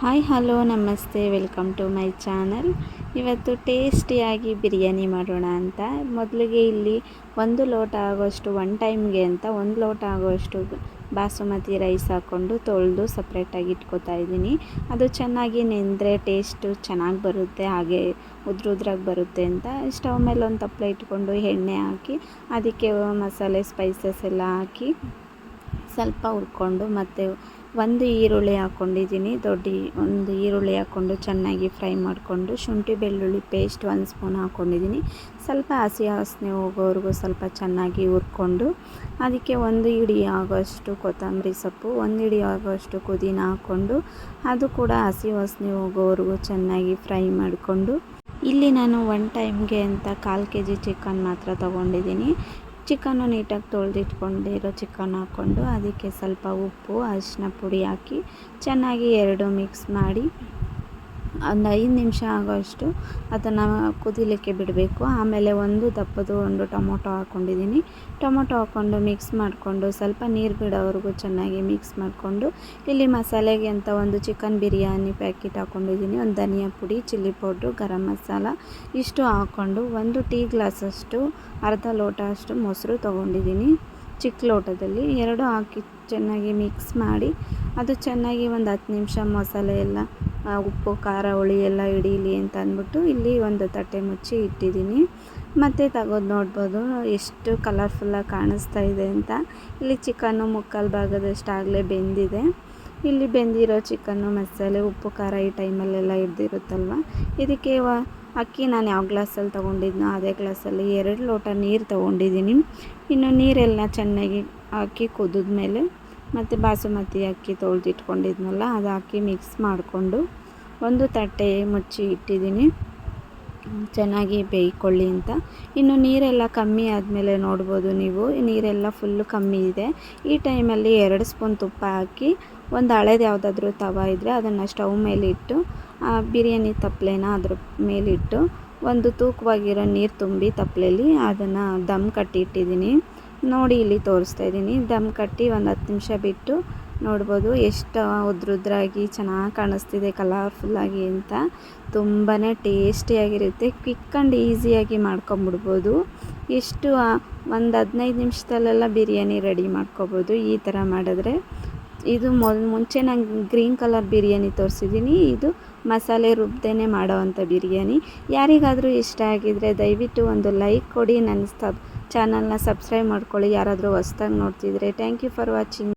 Hi, hello, ನಮಸ್ತೆ, welcome to my channel. ಇವತ್ತು ಟೇಸ್ಟಿಯಾಗಿ ಬಿರಿಯಾನಿ ಮಾಡೋಣ ಅಂತ. ಮೊದಲಿಗೆ ಇಲ್ಲಿ ಒಂದು ಲೋಟ ಆಗೋಷ್ಟು ಒನ್ ಟೈಮ್ಗೆ ಅಂತ, ಒಂದು ಲೋಟ ಆಗೋಷ್ಟು ಬಾಸುಮತಿ ರೈಸ್ ಹಾಕ್ಕೊಂಡು ತೊಳೆದು ಸಪ್ರೇಟಾಗಿ ಇಟ್ಕೋತಾ ಇದ್ದೀನಿ. ಅದು ಚೆನ್ನಾಗಿ ನೆಂದರೆ ಟೇಸ್ಟು ಚೆನ್ನಾಗಿ ಬರುತ್ತೆ, ಹಾಗೆ ಉದ್ರುದ್ರಾಗಿ ಬರುತ್ತೆ ಅಂತ. ಸ್ಟವ್ ಮೇಲೆ ಒಂದು ತಪ್ಪಲೆ ಇಟ್ಕೊಂಡು ಎಣ್ಣೆ ಹಾಕಿ, ಅದಕ್ಕೆ ಮಸಾಲೆ ಸ್ಪೈಸಸ್ ಎಲ್ಲ ಹಾಕಿ ಸ್ವಲ್ಪ ಹುರ್ಕೊಂಡು ಮತ್ತು ಒಂದು ಈರುಳ್ಳಿ ಹಾಕ್ಕೊಂಡಿದ್ದೀನಿ. ದೊಡ್ಡ ಒಂದು ಈರುಳ್ಳಿ ಹಾಕ್ಕೊಂಡು ಚೆನ್ನಾಗಿ ಫ್ರೈ ಮಾಡಿಕೊಂಡು ಶುಂಠಿ, ಬೆಳ್ಳುಳ್ಳಿ ಪೇಸ್ಟ್ ಒಂದು ಸ್ಪೂನ್ ಹಾಕ್ಕೊಂಡಿದ್ದೀನಿ. ಸ್ವಲ್ಪ ಹಸಿ ವಾಸನೆ ಹೋಗೋವರೆಗೂ ಸ್ವಲ್ಪ ಚೆನ್ನಾಗಿ ಹುರ್ಕೊಂಡು ಅದಕ್ಕೆ ಒಂದು ಹಿಡಿ ಆಗೋಷ್ಟು ಕೊತ್ತಂಬರಿ ಸೊಪ್ಪು, ಒಂದು ಹಿಡಿ ಆಗೋಷ್ಟು ಪುದೀನ ಹಾಕ್ಕೊಂಡು ಅದು ಕೂಡ ಹಸಿ ವಾಸನೆ ಹೋಗೋವರೆಗೂ ಚೆನ್ನಾಗಿ ಫ್ರೈ ಮಾಡಿಕೊಂಡು. ಇಲ್ಲಿ ನಾನು ಒನ್ ಟೈಮ್ಗೆ ಅಂತ ಕಾಲು ಕೆ ಜಿ ಚಿಕನ್ ಮಾತ್ರ ತೊಗೊಂಡಿದ್ದೀನಿ. ಚಿಕನ್ನು ನೀಟಾಗಿ ತೊಳೆದಿಟ್ಕೊಂಡಿರೋ ಚಿಕನ್ ಹಾಕ್ಕೊಂಡು, ಅದಕ್ಕೆ ಸ್ವಲ್ಪ ಉಪ್ಪು, ಅರಿಶಿನ ಪುಡಿ ಹಾಕಿ ಚೆನ್ನಾಗಿ ಎರಡು ಮಿಕ್ಸ್ ಮಾಡಿ ಒಂದು ಐದು ನಿಮಿಷ ಆಗೋಷ್ಟು ಅದನ್ನು ಕುದಿಲಿಕ್ಕೆ ಬಿಡಬೇಕು. ಆಮೇಲೆ ಒಂದು ದಪ್ಪದು ಒಂದು ಟೊಮೊಟೊ ಹಾಕ್ಕೊಂಡಿದ್ದೀನಿ. ಟೊಮೊಟೊ ಹಾಕ್ಕೊಂಡು ಮಿಕ್ಸ್ ಮಾಡಿಕೊಂಡು ಸ್ವಲ್ಪ ನೀರು ಬಿಡೋವರೆಗೂ ಚೆನ್ನಾಗಿ ಮಿಕ್ಸ್ ಮಾಡಿಕೊಂಡು ಇಲ್ಲಿ ಮಸಾಲೆಗೆ ಅಂತ ಒಂದು ಚಿಕನ್ ಬಿರಿಯಾನಿ ಪ್ಯಾಕೆಟ್ ಹಾಕ್ಕೊಂಡಿದ್ದೀನಿ. ಒಂದು ಧನಿಯಾ ಪುಡಿ ಚಿಲ್ಲಿ ಪೌಡ್ರು ಗರಂ ಮಸಾಲ ಇಷ್ಟು ಹಾಕ್ಕೊಂಡು ಒಂದು ಟೀ ಗ್ಲಾಸಷ್ಟು ಅರ್ಧ ಲೋಟ ಅಷ್ಟು ಮೊಸರು ತೊಗೊಂಡಿದ್ದೀನಿ. ಚಿಕ್ಕ ಲೋಟದಲ್ಲಿ ಎರಡು ಹಾಕಿ ಚೆನ್ನಾಗಿ ಮಿಕ್ಸ್ ಮಾಡಿ ಅದು ಚೆನ್ನಾಗಿ ಒಂದು ಹತ್ತು ನಿಮಿಷ ಮಸಾಲೆ ಎಲ್ಲ ಉಪ್ಪು, ಖಾರ, ಹುಳಿ ಎಲ್ಲ ಹಿಡೀಲಿ ಅಂತ ಅಂದ್ಬಿಟ್ಟು ಇಲ್ಲಿ ಒಂದು ತಟ್ಟೆ ಮುಚ್ಚಿ ಇಟ್ಟಿದ್ದೀನಿ. ಮತ್ತು ತೆಗೆದು ನೋಡ್ಬೋದು ಎಷ್ಟು ಕಲರ್ಫುಲ್ಲಾಗಿ ಕಾಣಿಸ್ತಾ ಇದೆ ಅಂತ. ಇಲ್ಲಿ ಚಿಕನ್ನು ಮುಕ್ಕಾಲು ಭಾಗದಷ್ಟು ಆಗಲೇ ಬೆಂದಿದೆ. ಇಲ್ಲಿ ಬೆಂದಿರೋ ಚಿಕನ್ನು ಮಸಾಲೆ, ಉಪ್ಪು, ಖಾರ ಈ ಟೈಮಲ್ಲೆಲ್ಲ ಹಿಡ್ದಿರುತ್ತಲ್ವ? ಇದಕ್ಕೆ ಅಕ್ಕಿ ನಾನು ಯಾವ ಗ್ಲಾಸಲ್ಲಿ ತೊಗೊಂಡಿದ್ನೋ ಅದೇ ಗ್ಲಾಸಲ್ಲಿ ಎರಡು ಲೋಟ ನೀರು ತೊಗೊಂಡಿದ್ದೀನಿ. ಇನ್ನು ನೀರೆಲ್ಲ ಚೆನ್ನಾಗಿ ಹಾಕಿ ಕುದಿದ್ಮೇಲೆ ಮತ್ತು ಬಾಸುಮತಿ ಅಕ್ಕಿ ತೊಳೆದಿಟ್ಕೊಂಡಿದ್ನಲ್ಲ, ಅದು ಹಾಕಿ ಮಿಕ್ಸ್ ಮಾಡಿಕೊಂಡು ಒಂದು ತಟ್ಟೆ ಮುಚ್ಚಿ ಇಟ್ಟಿದ್ದೀನಿ. ಚೆನ್ನಾಗಿ ಬೇಯ್ಕೊಳ್ಳಿ ಅಂತ. ಇನ್ನು ನೀರೆಲ್ಲ ಕಮ್ಮಿ ಆದಮೇಲೆ ನೋಡ್ಬೋದು ನೀವು. ನೀರೆಲ್ಲ ಫುಲ್ಲು ಕಮ್ಮಿ ಇದೆ. ಈ ಟೈಮಲ್ಲಿ ಎರಡು ಸ್ಪೂನ್ ತುಪ್ಪ ಹಾಕಿ ಒಂದು ಹಳೇದು ಯಾವುದಾದ್ರೂ ತವ ಇದ್ದರೆ ಅದನ್ನು ಸ್ಟವ್ ಮೇಲಿಟ್ಟು ಬಿರಿಯಾನಿ ತಪ್ಪಲೆನ ಅದ್ರ ಮೇಲಿಟ್ಟು ಒಂದು ತೂಕವಾಗಿರೋ ನೀರು ತುಂಬಿ ತಪ್ಪಲೆಯಲ್ಲಿ ಅದನ್ನು ದಮ್ ಕಟ್ಟಿ ಇಟ್ಟಿದ್ದೀನಿ. ನೋಡಿ ಇಲ್ಲಿ ತೋರಿಸ್ತಾ ಇದ್ದೀನಿ. ದಮ್ ಕಟ್ಟಿ ಒಂದು ಹತ್ತು ನಿಮಿಷ ಬಿಟ್ಟು ನೋಡ್ಬೋದು ಎಷ್ಟು ಉದ್ರುದ್ರಾಗಿ ಚೆನ್ನಾಗಿ ಕಾಣಿಸ್ತಿದೆ ಕಲರ್ಫುಲ್ಲಾಗಿ ಅಂತ. ತುಂಬಾ ಟೇಸ್ಟಿಯಾಗಿರುತ್ತೆ ಕ್ವಿಕ್ ಆ್ಯಂಡ್ ಈಸಿಯಾಗಿ ಮಾಡ್ಕೊಂಬಿಡ್ಬೋದು. ಎಷ್ಟು ಒಂದು ಹದಿನೈದು ನಿಮಿಷದಲ್ಲೆಲ್ಲ ಬಿರಿಯಾನಿ ರೆಡಿ ಮಾಡ್ಕೊಬೋದು ಈ ಥರ ಮಾಡಿದ್ರೆ. ಇದು ಮೊದಲು ಮುಂಚೆ ನಂಗೆ ಗ್ರೀನ್ ಕಲರ್ ಬಿರಿಯಾನಿ ತೋರಿಸಿದ್ದೀನಿ ಇದು ಮಸಾಲೆ ರುಬ್ದೇನೆ ಮಾಡೋವಂಥ ಬಿರಿಯಾನಿ. ಯಾರಿಗಾದರೂ ಇಷ್ಟ ಆಗಿದರೆ ದಯವಿಟ್ಟು ಒಂದು ಲೈಕ್ ಕೊಡಿ. ನನ್ನ ಸಬ್ ಚಾನಲ್ನ ಸಬ್ಸ್ಕ್ರೈಬ್ ಮಾಡ್ಕೊಳ್ಳಿ. ಯಾರಾದರೂ ಹೊಸ್ದಾಗಿ ನೋಡ್ತಿದ್ರೆ ಥ್ಯಾಂಕ್ ಯು ಫಾರ್ ವಾಚಿಂಗ್